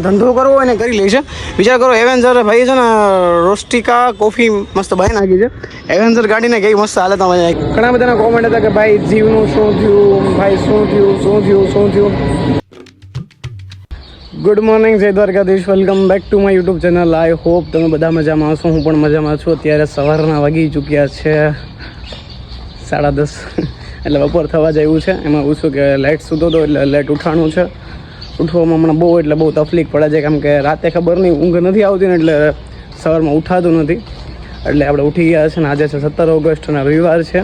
ધંધો કરવો હોય ને કરી લઈશ વિચાર કરો એવેન્જર ભાઈ છે ને, રોસ્ટિકા કોફી મસ્ત બાય નાખી છે. એવેન્જર ગાડીને કઈ મસ્ત હાલત મજા આવી ઘણા બધાના કોમેન્ટ હતા કે ભાઈ જીવનું શું થયું, ભાઈ શું થયું શું થયું શું થયું? ગુડ મોર્નિંગ જય Dwarkadhish. Welcome back to my YouTube channel I hope તમે બધા મજામાં હશો. હું પણ મજામાં છું. અત્યારે સવારના વાગી ચૂક્યા છે સાડા દસ. એટલે બપોર થવા જેવું છે. એમાં પૂછું કે લેટ સૂતો હતો એટલે લેટ ઉઠાણું છે. ઉઠવામાં હમણાં બહુ એટલે બહુ તકલીફ પડે છે કેમ કે રાતે ખબર નહીં, ઊંઘ નથી આવતી ને એટલે સવારમાં ઉઠાતું નથી. એટલે આપણે ઉઠી ગયા છે ને, આજે છે સત્તર ઓગસ્ટ અને રવિવાર છે.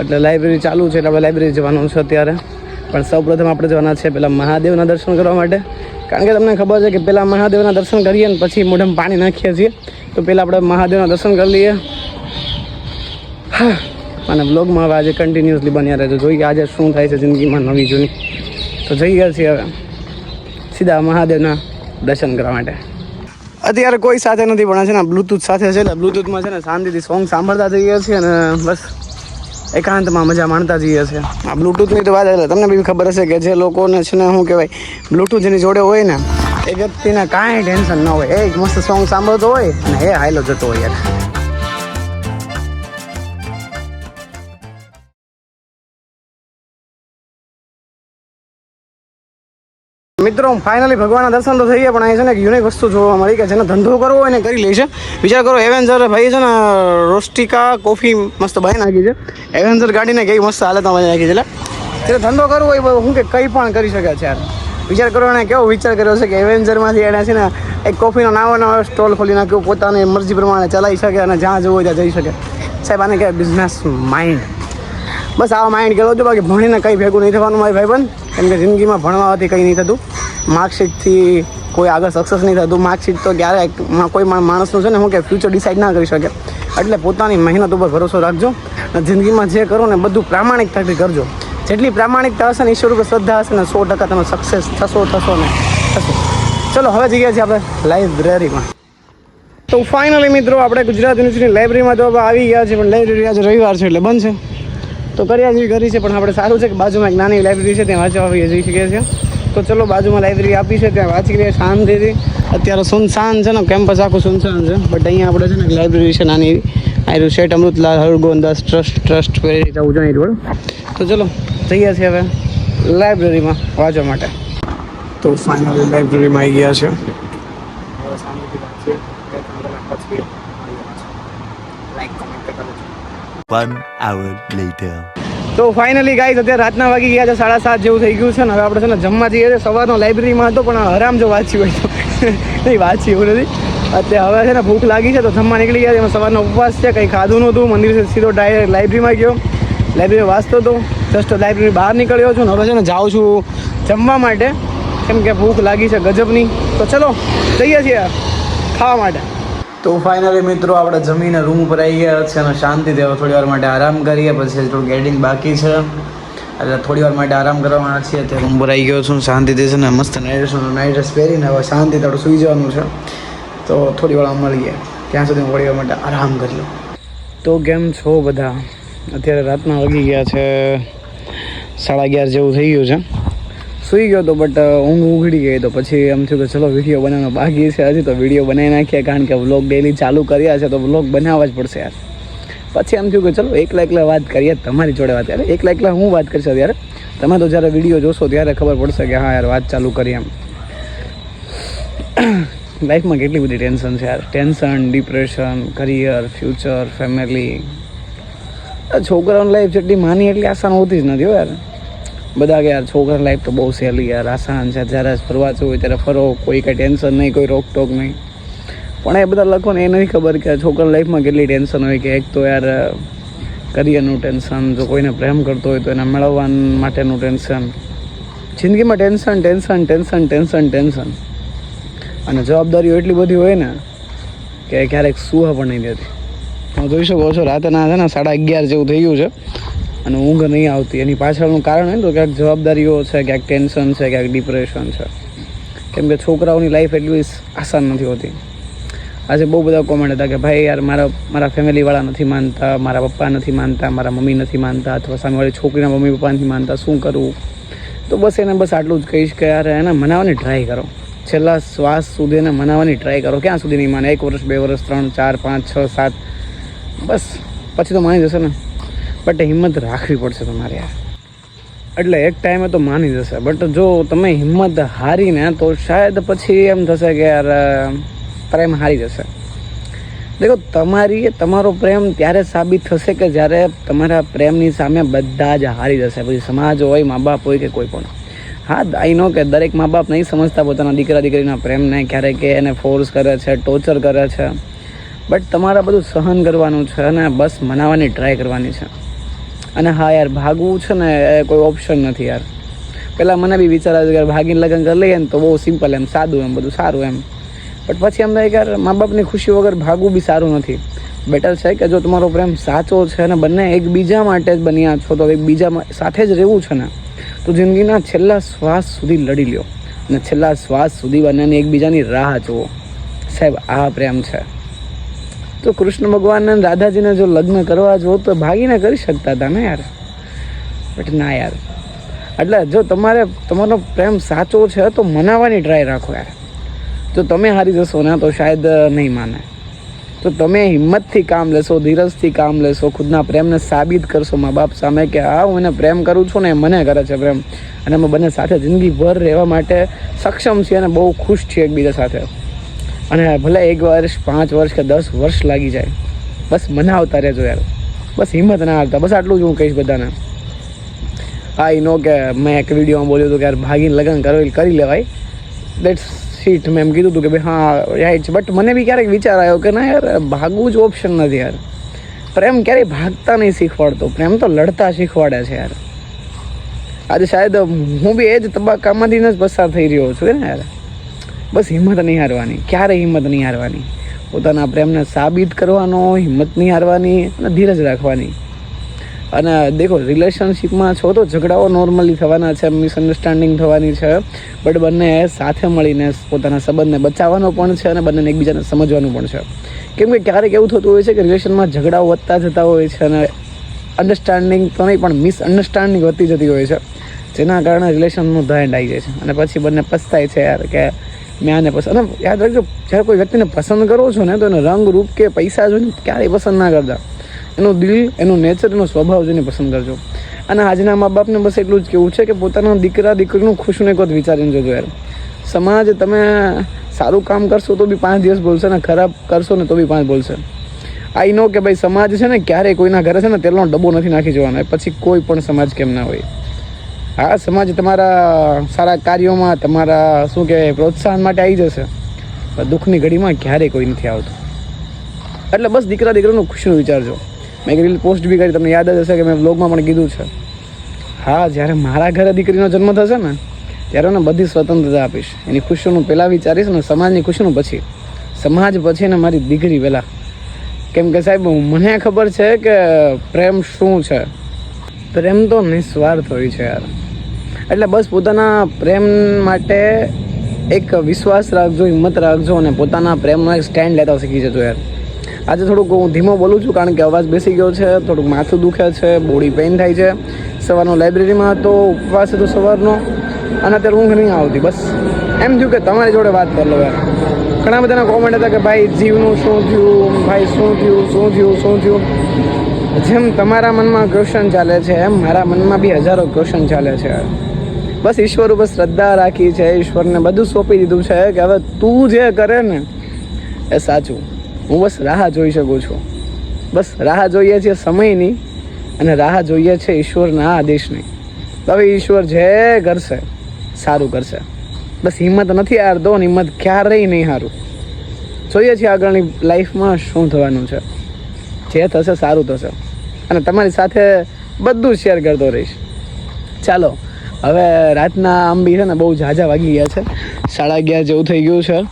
એટલે લાઇબ્રેરી ચાલુ છે, એટલે આપણે લાઇબ્રેરી જવાનું છે અત્યારે. પણ સૌપ્રથમ આપણે જવાના છે પહેલાં મહાદેવના દર્શન કરવા માટે. કારણ કે તમને ખબર છે કે પહેલાં મહાદેવના દર્શન કરીએ ને પછી મોઢામાં પાણી નાખીએ છીએ. તો પહેલાં આપણે મહાદેવના દર્શન કરી લઈએ. અને બ્લોગમાં હવે આજે કન્ટિન્યુઅસલી બન્યા રહેજો. જોઈએ આજે શું થાય છે જિંદગીમાં નવી જૂની. તો જઈએ છીએ હવે. સીધા મહાદેવના દર્શન કરવા માટે. અત્યારે કોઈ સાથે નથી, પણ છે ને બ્લૂટૂથ સાથે છે એટલે બ્લૂટૂથમાં છે ને શાંતિથી સોંગ સાંભળતા જઈએ છીએ અને બસ એકાંતમાં મજા માણતા જઈએ છીએ. આ બ્લૂટૂથની તો વાત એટલે તમને બી ખબર હશે કે જે લોકોને છે ને શું કહેવાય બ્લૂટૂથની જોડે હોય ને, એ વ્યક્તિને કાંઈ ટેન્શન ન હોય. એ મસ્ત સોંગ સાંભળતો હોય અને એ હાઈલો જતો હોય યાર. મિત્રો ફાઇનલી ભગવાનના દર્શન તો થઈ ગયા, પણ અહીં છે ને યુનિક વસ્તુ જોવા મળી કે જેને ધંધો કરવો હોય ને કરી છે. વિચાર કરો એવેન્જર ભાઈ છે ને, રોસ્ટિકા, કોફી મસ્ત બાય નાખી છે. એવેન્જર ગાડીને કઈ મસ્ત હાલતમાં મજા નાખી છે એટલે ધંધો કરવો હોય હું કે કંઈ પણ કરી શકે છે યાર. વિચાર કરો એને કેવો વિચાર કર્યો છે કે એવેન્જરમાંથી એણે છે ને એક કોફીનો નાવો નવો સ્ટોલ ખોલી નાખ્યો, પોતાની મરજી પ્રમાણે ચલાવી શકે અને જ્યાં જવું હોય ત્યાં જઈ શકે. સાહેબ, આને કહેવાય બિઝનેસ માઇન્ડ બસ આવા માઇન્ડ કરો છો બાકી ભણીને કંઈ ભેગું નહીં થવાનું મારી ભાઈ બંધ કેમ કે જિંદગીમાં ભણવાથી કંઈ નહીં થતું. માર્કશીટથી કોઈ આગળ સક્સેસ નહીં થતું માર્કશીટ તો ક્યારેક કોઈ માણસનું છે ને, હું કે ફ્યુચર ડિસાઇડ ના કરી શકે. એટલે પોતાની મહેનત ઉપર ભરોસો રાખજો અને જિંદગીમાં જે કરો ને, બધું પ્રામાણિકતાથી કરજો. જેટલી પ્રામાણિકતા હશે ને ઈશ્વર ઉપર શ્રદ્ધા હશે ને, સો ટકા તમે સક્સેસ થશો થશો ને, થશો. ચલો, હવે જઈએ છીએ આપણે લાઇબ્રેરીમાં તો ફાઇનલી મિત્રો, આપણે ગુજરાત યુનિવર્સિટી લાઇબ્રેરીમાં તો આવી ગયા છે પણ લાઇબ્રેરી આજે રવિવાર છે એટલે બંધ છે. તો કર્યા જેવી કરી છે, પણ આપણે સારું છે કે બાજુમાં એક નાની લાઇબ્રેરી છે, ત્યાં વાંચવા આવીએ જઈ શકીએ છીએ. તો ચલો બાજુમાં લાઇબ્રેરી આપી છે ત્યાં વાંચી લઈએ શાંતિથી અત્યારે સુનસાન છે ને કેમ્પસ આખું સુનસાન છે. બટ અહીંયા આપણે છે ને લાઇબ્રેરી છે નાની એવી આયુ શેઠ અમૃતલાલ હરગોંદાસ ટ્રસ્ટ ટ્રસ્ટ કરી રીતે ઉજવણી રોડ. તો ચલો જઈએ છીએ હવે લાઇબ્રેરીમાં વાંચવા માટે. તો ફાઇનલી લાઇબ્રેરીમાં આવી ગયા છે. One hour later. તો ફાઇનલી ગાઈઝ અત્યારે રાતના વાગી ગયા છે, સાડા સાત જેવું થઈ ગયું છે ને. હવે આપણે છે ને જમવા જઈએ છીએ. સવારનો લાઇબ્રેરીમાં હતો, પણ હરામ જો વાંચી હોય તો. નહીં વાંચી એવું નથી. અત્યારે હવે છે ને ભૂખ લાગી છે, તો જમવા નીકળી ગયા છે. એમાં સવારનો ઉપવાસ છે, કંઈ ખાધું નહોતું. મંદિર સીધો ડાયરેક્ટ લાઇબ્રેરીમાં ગયો. લાઇબ્રેરી વાંચતો હતો. જસ્ટ લાઇબ્રેરી બહાર નીકળ્યો છું ને, હવે છે ને જાઉં છું જમવા માટે. કેમ કે ભૂખ લાગી છે ગજબની. તો ચલો, જઈએ છીએ ખાવા માટે. તો ફાઇનલી મિત્રો આપણે જમીને રૂમ ઉપર આવી ગયા છે અને શાંતિથી હવે થોડી વાર માટે આરામ કરીએ. પછી થોડું ગેડિંગ બાકી છે. એટલે થોડી વાર માટે આરામ કરવાના છીએ. તે રૂમ પર આવી ગયો છું શાંતિથી છે ને મસ્ત નાઇટ નાઇટ ડ્રેસ પહેરીને હવે શાંતિ થોડું સૂઈ જવાનું છે. તો થોડી વાર મળીએ. ત્યાં સુધી હું થોડી વાર માટે આરામ કરી લઉં તો કેમ છો બધા? અત્યારે રાતના વાગી ગયા છે સાડા અગિયાર જેવું થઈ ગયું છે. સૂઈ ગયો હતો બટ ઊંઘ ઉઘડી ગઈ તો પછી એમ થયું કે ચલો વીડિયો બનાવવાનો બાકી છે હજી તો વીડિયો બનાવી નાખીએ કારણ કે વ્લોગ ડેલી ચાલુ કર્યા છે તો વ્લોગ બનાવવા જ પડશે યાર. પછી એમ થયું કે ચલો એકલા એકલા વાત કરીએ, તમારી જોડે વાત યાર એકલા એકલા હું વાત કરીશ ત્યારે? તમે તો જ્યારે વીડિયો જોશો ત્યારે ખબર પડશે કે હા યાર, વાત ચાલુ કરી એમ. લાઈફમાં કેટલી બધી ટેન્શન છે યાર. Tension depression career future family છોકરાઓની લાઈફ જેટલી માની એટલી આસાન હોતી જ નથી યાર. બધા કે યાર છોકરા લાઈફ તો બહુ સહેલી યાર, આસાન છે. જ્યારે ફરવા જવું હોય ત્યારે ફરો, કોઈ કંઈ ટેન્શન નહીં, કોઈ રોકટોક નહીં. પણ એ બધા લોકોને એ નથી ખબર કે છોકરા લાઈફમાં કેટલી ટેન્શન હોય કે એક તો યાર કરિયરનું ટેન્શન જો કોઈને પ્રેમ કરતો હોય તો એને મેળવવા માટેનું ટેન્શન જિંદગીમાં tension tension tension tension tension અને જવાબદારીઓ એટલી બધી હોય ને કે ક્યારેક સુવા પણ નહીં દેતી. તમે જોઈ શકો છો, રાતના છે ને સાડા અગિયાર જેવું થઈ ગયું છે. અને ઊંઘ નહીં આવતી. એની પાછળનું કારણ હોય ને તો ક્યાંક જવાબદારીઓ છે, ક્યાંક ટેન્શન છે, ક્યાંક ડિપ્રેશન છે. કેમ કે છોકરાઓની લાઈફ એટલી આસાન નથી હોતી. આજે બહુ બધા કોમેન્ટ હતા કે ભાઈ યાર મારા મારા ફેમિલીવાળા નથી માનતા, મારા પપ્પા નથી માનતા, મારા મમ્મી નથી માનતા અથવા સામેવાળી છોકરીના મમ્મી પપ્પા નથી માનતા, શું કરવું તો બસ એને બસ આટલું જ કહીશ કે યાર એને મનાવવાની ટ્રાય કરો. છેલ્લા શ્વાસ સુધી એને મનાવવાની ટ્રાય કરો. ક્યાં સુધી નહીં માને? એક વર્ષ, બે વર્ષ, ત્રણ, ચાર, પાંચ, છ, સાત. બસ. પછી તો માની જશે ને. બટ હિંમત રાખવી પડશે તમારે યાર. એટલે એક ટાઈમે તો માની જશે. બટ જો તમે હિંમત હારીને, તો શાયદ પછી એમ થશે કે યાર પ્રેમ હારી જશે. દેખો, તમારી તમારો પ્રેમ ત્યારે સાબિત થશે કે જ્યારે તમારા પ્રેમની સામે બધા જ હારી જશે. પછી સમાજ હોય મા બાપ હોય કે કોઈ પણ હા આઈ નો કે દરેક મા બાપ નહીં સમજતા પોતાના દીકરા દીકરીના પ્રેમને ક્યારેક કે એને ફોર્સ કરે છે ટોર્ચર કરે છે. બટ તમારે બધું સહન કરવાનું છે અને બસ મનાવવાની ટ્રાય કરવાની છે. અને હા યાર, ભાગવું છે ને એ કોઈ ઓપ્શન નથી યાર. પહેલાં મને બી વિચાર યાર ભાગીને લગ્ન કરી લઈએ ને તો બહુ સિમ્પલ એમ, સાદું એમ, બધું સારું એમ. બટ પછી એમ થાય યાર મા બાપની ખુશી વગર ભાગવું બી સારું નથી. બેટર છે કે જો તમારો પ્રેમ સાચો છે અને બંને એકબીજા માટે જ બન્યા છો, તો એકબીજા સાથે જ રહેવું છે ને, તો જિંદગીના છેલ્લા શ્વાસ સુધી લડી લ્યો. અને છેલ્લા શ્વાસ સુધી બંનેની એકબીજાની રાહ જુઓ. સાહેબ, આ પ્રેમ છે. તો કૃષ્ણ ભગવાન અને રાધાજીને જો લગ્ન કરવા જો તો ભાગીને કરી શકતા હતા ને યાર? બટ ના યાર. એટલે જો તમારે, તમારો પ્રેમ સાચો છે તો મનાવવાની ટ્રાય રાખો યાર. જો તમે હારી જશો ને, તો શાયદ નહીં માને. તો તમે હિંમતથી કામ લેશો, ધીરજથી કામ લેશો, ખુદના પ્રેમને સાબિત કરશો મા બાપ સામે કે હા, હું એને પ્રેમ કરું છું ને મને કરે છે પ્રેમ. અને અમે બંને સાથે જિંદગીભર રહેવા માટે સક્ષમ છીએ અને બહુ ખુશ છીએ એકબીજા સાથે. અને ભલે એક વર્ષ, પાંચ વર્ષ કે દસ વર્ષ લાગી જાય, બસ મનાવતા રહેજો યાર. બસ હિંમત ના હારતા. બસ આટલું જ હું કહીશ બધાને. હા નો કે મેં એક વિડીયોમાં બોલ્યું હતું કે યાર ભાગીને લગ્ન કરો કરી લેવાય. દેટ્સ સીટ મેં એમ કીધું હતું કે ભાઈ હા રાઈટ છે. બટ મને બી ક્યારેક વિચાર આવ્યો કે ના યાર, ભાગવું જ ઓપ્શન નથી યાર. પ્રેમ ક્યારેય ભાગતા નહીં શીખવાડતો. પ્રેમ તો લડતા શીખવાડે છે યાર. આજે શાયદ હું બી એ જ તબક્કામાંથી જ પસાર થઈ રહ્યો છું ને યાર? બસ હિંમત નહીં હારવાની. ક્યારે હિંમત નહીં હારવાની? પોતાના પ્રેમને સાબિત કરવાનો, હિંમત નહીં હારવાની અને ધીરજ રાખવાની. અને દેખો રિલેશનશિપમાં છો તો ઝઘડાઓ નોર્મલી થવાના છે મિસઅન્ડરસ્ટેન્ડિંગ થવાની છે બટ બંને સાથે મળીને પોતાના સંબંધને બચાવવાનો પણ છે અને બંનેને એકબીજાને સમજવાનું પણ છે. કેમ કે ક્યારેક એવું થતું હોય છે કે રિલેશનમાં ઝઘડાઓ વધતા જતા હોય છે અને અન્ડરસ્ટેન્ડિંગ તો નહીં, પણ મિસઅન્ડરસ્ટેન્ડિંગ વધતી જતી હોય છે. જેના કારણે રિલેશનનું ધ એન્ડ આવી જાય છે. અને પછી બંને પસ્તાય છે યાર કે મેં આને પસંદ અને યાદ રાખજો, જ્યારે કોઈ વ્યક્તિને પસંદ કરો છો ને, તો એને રંગ, રૂપ કે પૈસા જોઈને ક્યારેય પસંદ ના કરતા. એનું દિલ, એનું નેચર એનો સ્વભાવ જોઈને પસંદ કરજો. અને આજના મા બાપને બસ એટલું જ કેવું છે કે પોતાના દીકરા, દીકરીનું ખુશનું એક વખત વિચારીને જોજો યાર. સમાજ, તમે સારું કામ કરશો તો બી પાંચ દિવસ બોલશે ને ખરાબ કરશો ને તો બી પાંચ બોલશે. આઈ નો કે ભાઈ સમાજ છે ને, ક્યારેય કોઈના ઘરે છે ને, તેલનો ડબ્બો નથી નાખી જવાનો. પછી કોઈ પણ સમાજ કેમ ના હોય. હા, સમાજ તમારા સારા કાર્યોમાં તમારા, શું કહેવાય, પ્રોત્સાહન માટે આવી જશે. પણ દુઃખની ઘડીમાં ક્યારેય કોઈ નથી આવતું. એટલે બસ દીકરા દીકરાનું ખુશીનું વિચારજો મેં એક રીલ પોસ્ટ બી કરી, તમને યાદ જ હશે કે મેં બ્લોગમાં પણ કીધું છે. હા, જ્યારે મારા ઘરે દીકરીનો જન્મ થશે ને, ત્યારે એને બધી સ્વતંત્રતા આપીશ. એની ખુશીનું પહેલાં વિચારીશ ને સમાજની ખુશીનું પછી. સમાજ પછી ને મારી દીકરી પહેલાં. કેમ કે સાહેબ, મને ખબર છે કે પ્રેમ શું છે? પ્રેમ તો નિસ્વાર્થ હોય છે યાર. એટલે બસ પોતાના પ્રેમ માટે એક વિશ્વાસ રાખજો, હિંમત રાખજો અને પોતાના પ્રેમનો એક સ્ટેન્ડ લેતા શીખી જજો યાર. આજે થોડુંક હું ધીમો બોલું છું કારણ કે અવાજ બેસી ગયો છે, થોડુંક માથું દુખે છે બોડી પેઇન થાય છે. સવારનો લાઇબ્રેરીમાં હતો, ઉપવાસ હતો સવારનો. અને અત્યારે ઊંઘ નહીં આવતી, બસ. એમ થયું કે તમારી જોડે વાત કરી લો યાર. ઘણા બધાના કોમેન્ટ હતા કે ભાઈ જીવનું શું થયું, ભાઈ શું થયું શું થયું શું થયું. જેમ તમારા મનમાં ક્વેશ્ચન ચાલે છે, એમ મારા મનમાં બી હજારો ક્વેશ્ચન ચાલે છે. બસ ઈશ્વર ઉપર શ્રદ્ધા રાખી છે, ઈશ્વરને બધું સોંપી દીધું છે કે હવે તું જે કરે ને એ સાચું. હું બસ રાહ જોઈ શકું છું. બસ રાહ જોઈએ છીએ સમયની અને રાહ જોઈએ છે ઈશ્વરના આદેશની. હવે ઈશ્વર જે કરશે, સારું કરશે. બસ હિંમત નથી હારતો હિંમત ક્યારેય નહીં હારું. જોઈએ છીએ આગળની લાઈફમાં શું થવાનું છે. જે થશે સારું થશે. અને તમારી સાથે બધું શેર કરતો રહીશ. ચાલો, હવે રાતના આમ બી છે ને બહુ ઝાઝા વાગી ગયા છે. સાડા અગિયાર જેવું થઈ ગયું છે.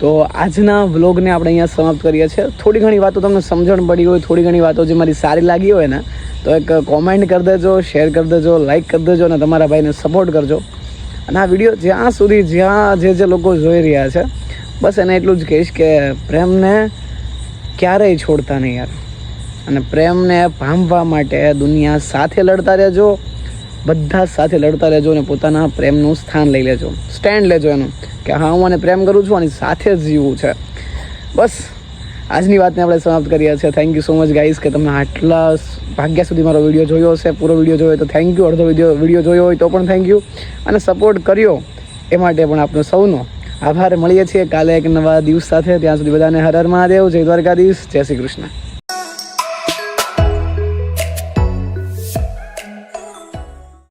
તો આજના વ્લોગને આપણે અહીંયા સમાપ્ત કરીએ છીએ. થોડી ઘણી વાતો તમને સમજણ પડી હોય, થોડી ઘણી વાતો જે મારી સારી લાગી હોય ને, તો એક કોમેન્ટ કરી દેજો શેર કરી દેજો લાઇક કરી દેજો અને તમારા ભાઈને સપોર્ટ કરજો. અને આ વીડિયો જ્યાં સુધી જ્યાં જે જે લોકો જોઈ રહ્યા છે, બસ એને એટલું જ કહીશ કે પ્રેમને ક્યારેય છોડતા નહીં યાર. અને પ્રેમને પામવા માટે દુનિયા સાથે લડતા રહેજો. બધા સાથે લડતા રહેજો અને પોતાના પ્રેમનું સ્થાન લઈ લેજો. સ્ટેન્ડ લેજો એનું કે હા, હું આને પ્રેમ કરું છું અને સાથે જ જીવવું છે. બસ, આજની વાતને આપણે સમાપ્ત કરીએ છીએ. Thank you so much guys કે તમે આટલા ભાગ્યા સુધી મારો વીડિયો જોયો હશે, પૂરો વીડિયો જોયો તો થેન્ક યુ અડધો વીડિયો વીડિયો જોયો હોય તો પણ થેન્ક યુ અને સપોર્ટ કર્યો એ માટે પણ આપનો સૌનો આભાર. મળીએ છીએ કાલે એક નવા દિવસ સાથે. ત્યાં સુધી બધાને હર હર મહાદેવ. જય દ્વારકાધીશ. જય શ્રી કૃષ્ણ.